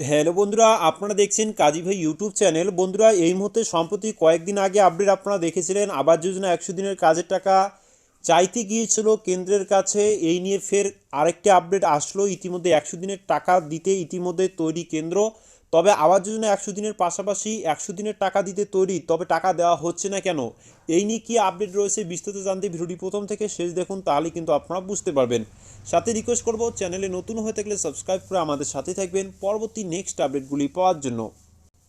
Hello বন্ধুরা, আপনারা দেখছেন কাজী ভাই ইউটিউব চ্যানেল। বন্ধুরা, এই মুহূর্তে সম্প্রতি কয়েকদিন আগে আপডেট আপনারা দেখেছিলেন, আবাস যোজনা একশো দিনের কাজের টাকা চাইতে গিয়েছিল কেন্দ্রের কাছে। এই নিয়ে ফের আরেকটি আপডেট আসলো। ইতিমধ্যে একশো দিনের টাকা দিতে ইতিমধ্যে তৈরি কেন্দ্র। তবে আবাস যোজনা একশো দিনের পাশাপাশি একশো দিনের টাকা দিতে তৈরি। তবে টাকা দেওয়া হচ্ছে না কেন? এই নিয়ে কী আপডেট রয়েছে বিস্তারিত জানতে ভিডিওটি প্রথম থেকে শেষ দেখুন, তাহলে কিন্তু আপনারা বুঝতে পারবেন। সাথে রিকোয়েস্ট করব, চ্যানেলে নতুন হয়ে থাকলে সাবস্ক্রাইব করে আমাদের সাথে থাকবেন। পরবর্তী নেক্সট আপডেটগুলি পাওয়ার জন্য।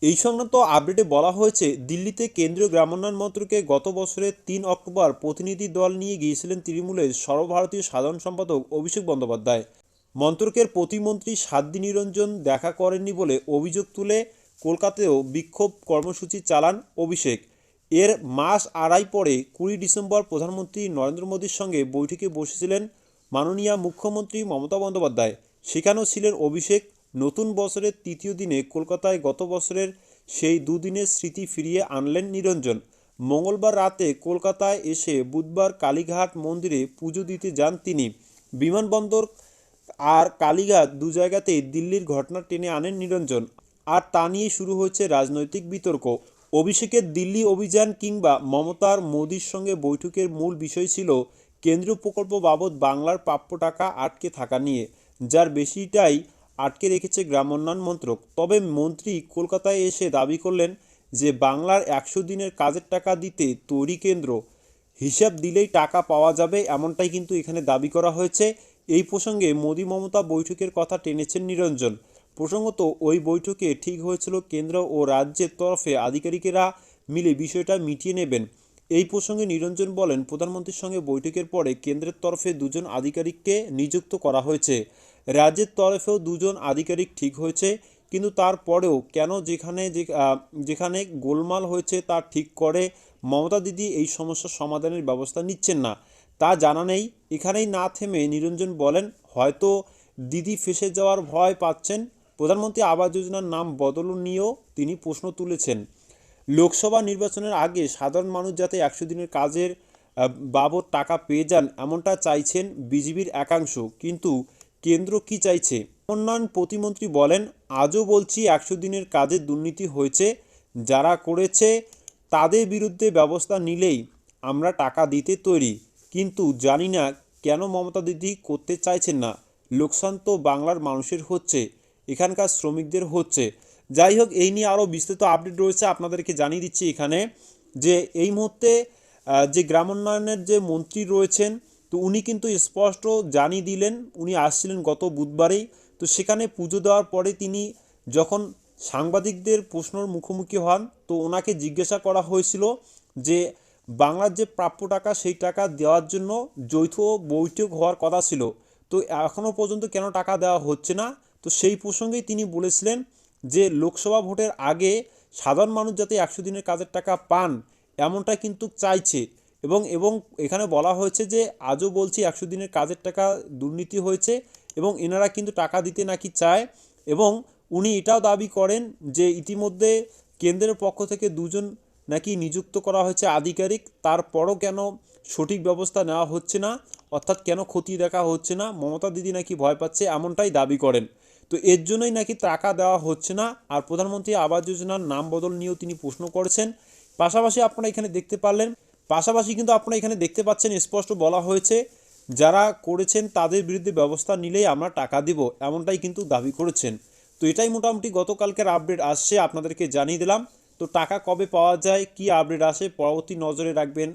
এই সংক্রান্ত আপডেটে বলা হয়েছে, দিল্লিতে কেন্দ্রীয় গ্রামোন্নয়ন মন্ত্রকে গত বছরের তিন অক্টোবর প্রতিনিধি দল নিয়ে গিয়েছিলেন তৃণমূলের সর্বভারতীয় সাধারণ সম্পাদক অভিষেক বন্দ্যোপাধ্যায়। মন্ত্রকের প্রতিমন্ত্রী সাদ্দি নিরঞ্জন দেখা করেননি বলে অভিযোগ তুলে কলকাতাতেও বিক্ষোভ কর্মসূচি চালান অভিষেক। এর মাস আড়াই পরে কুড়ি ডিসেম্বর প্রধানমন্ত্রী নরেন্দ্র মোদীর সঙ্গে বৈঠকে বসেছিলেন মাননীয় মুখ্যমন্ত্রী মমতা বন্দ্যোপাধ্যায়। সেখানেও ছিলেন অভিষেক নতুন বছরের তৃতীয় দিনে কলকাতায় গত বছরের সেই দুদিনের স্মৃতি ফিরিয়ে আনলেন নিরঞ্জন। মঙ্গলবার রাতে কলকাতায় এসে বুধবার কালীঘাট মন্দিরে পুজো দিতে যান তিনি। বিমানবন্দর আর কালীঘাট দু জায়গাতেই দিল্লির ঘটনা টেনে আনেন নিরঞ্জন। আর তা নিয়ে শুরু হয়েছে রাজনৈতিক বিতর্ক। অভিষেকের দিল্লি অভিযান কিংবা মমতার মোদির সঙ্গে বৈঠকের মূল বিষয় ছিল কেন্দ্রীয় প্রকল্প বাবদ বাংলার প্রাপ্য টাকা আটকে থাকা নিয়ে। যার বেশিটাই আটকে রেখেছে গ্রামোন্নয়ন মন্ত্রক। তবে মন্ত্রী কলকাতায় এসে দাবি করলেন যে, বাংলার একশো দিনের কাজের টাকা দিতে তৈরি কেন্দ্র, হিসাব দিলেই টাকা পাওয়া যাবে এমনটাই কিন্তু এখানে দাবি করা হয়েছে। এই প্রসঙ্গে মোদি মমতা বৈঠকের কথা টেনেছেন নিরঞ্জন। প্রসঙ্গত, ওই বৈঠকে ঠিক হয়েছিল কেন্দ্র ও রাজ্যের তরফে আধিকারিকেরা মিলে বিষয়টা মিটিয়ে নেবেন। এই প্রসঙ্গে নিরঞ্জন বলেন, প্রধানমন্ত্রীর সঙ্গে বৈঠকের পরে কেন্দ্রের তরফে দুজন আধিকারিককে নিযুক্ত করা হয়েছে। রাজ্যের তরফেও দুজন আধিকারিক ঠিক হয়েছে, কিন্তু তারপরেও কেন যেখানে যেখানে গোলমাল হয়েছে তা ঠিক করে মমতা দিদি এই সমস্যার সমাধানের ব্যবস্থা নিচ্ছেন না। তা জানা নেই। এখানেই না থেমে নিরঞ্জন বলেন, হয়তো দিদি ফেসে যাওয়ার ভয় পাচ্ছেন। প্রধানমন্ত্রী আবাস যোজনার নাম বদল নিয়েও তিনি প্রশ্ন তুলেছেন। লোকসভা নির্বাচনের আগে সাধারণ মানুষ যাতে একশো দিনের কাজের বাবদ টাকা পেয়ে যান, এমনটা চাইছেন বিজেপির একাংশ। কিন্তু কেন্দ্র কি চাইছে? উন্নয়ন প্রতিমন্ত্রী বলেন, আজও বলছি একশো দিনের কাজের দুর্নীতি হয়েছে, যারা করেছে তাদের বিরুদ্ধে ব্যবস্থা নিলেই আমরা টাকা দিতে তৈরি। কিন্তু জানি না কেন মমতা দিদি করতে চাইছেন না। লোকসান তো বাংলার মানুষের হচ্ছে, এখানকার শ্রমিকদের হচ্ছে। যাই হোক, এই নিয়ে আরও বিস্তৃত আপডেট রয়েছে, আপনাদেরকে জানিয়ে দিচ্ছি এখানে যে এই মুহূর্তে যে গ্রামোন্নয়নের যে মন্ত্রী রয়েছেন তো উনি কিন্তু স্পষ্ট জানিয়ে দিলেন, উনি আসছিলেন গত বুধবারেই। তো সেখানে পুজো দেওয়ার পরে তিনি যখন সাংবাদিকদের প্রশ্নর মুখোমুখি হন, তো ওনাকে জিজ্ঞাসা করা হয়েছিল যে, বাংলার যে প্রাপ্য টাকা, সেই টাকা দেওয়ার জন্য যৌথ বৈঠক হওয়ার কথা ছিল। তো এখনও পর্যন্ত কেন টাকা দেওয়া হচ্ছে না? তো সেই প্রসঙ্গেই তিনি বলেছিলেন যে, লোকসভা ভোটের আগে সাধারণ মানুষ যাতে একশো দিনের কাজের টাকা পান, এমনটা কিন্তু চাইছে। এবং এবং এখানে বলা হয়েছে যে আজও বলছি একশো দিনের কাজের টাকা দুর্নীতি হয়েছে এবং এনারা কিন্তু টাকা দিতে নাকি চায় এবং উনি এটাও দাবি করেন যে ইতিমধ্যে কেন্দ্রের পক্ষ থেকে দুজন নাকি নিযুক্ত করা হয়েছে আধিকারিক, তারপরও কেন সঠিক ব্যবস্থা নেওয়া হচ্ছে না, অর্থাৎ কেন ক্ষতি দেখা হচ্ছে না, মমতা দিদি নাকি ভয় পাচ্ছে এমনটাই দাবি করেন। তো এর জন্যই নাকি টাকা দেওয়া হচ্ছে না, আর প্রধানমন্ত্রী আবাস যোজনার নাম বদল নিয়েও তিনি প্রশ্ন করেছেন। পাশাপাশি আপনারা এখানে দেখতে পারলেন পাশাপাশি কিন্তু আপনারা এখানে দেখতে পাচ্ছেন, স্পষ্ট বলা হয়েছে, যারা করেছেন তাদের বিরুদ্ধে ব্যবস্থা নিলেই আমরা টাকা দিব, এমনটাই কিন্তু দাবি করেছেন। তো এটাই মোটামুটি গতকালকের আপডেট আসছে, আপনাদেরকে জানিয়ে দিলাম। তো টাকা কবে পাওয়া যায়, কি আপডেট আসে, পরবর্তী নজরে রাখবেন।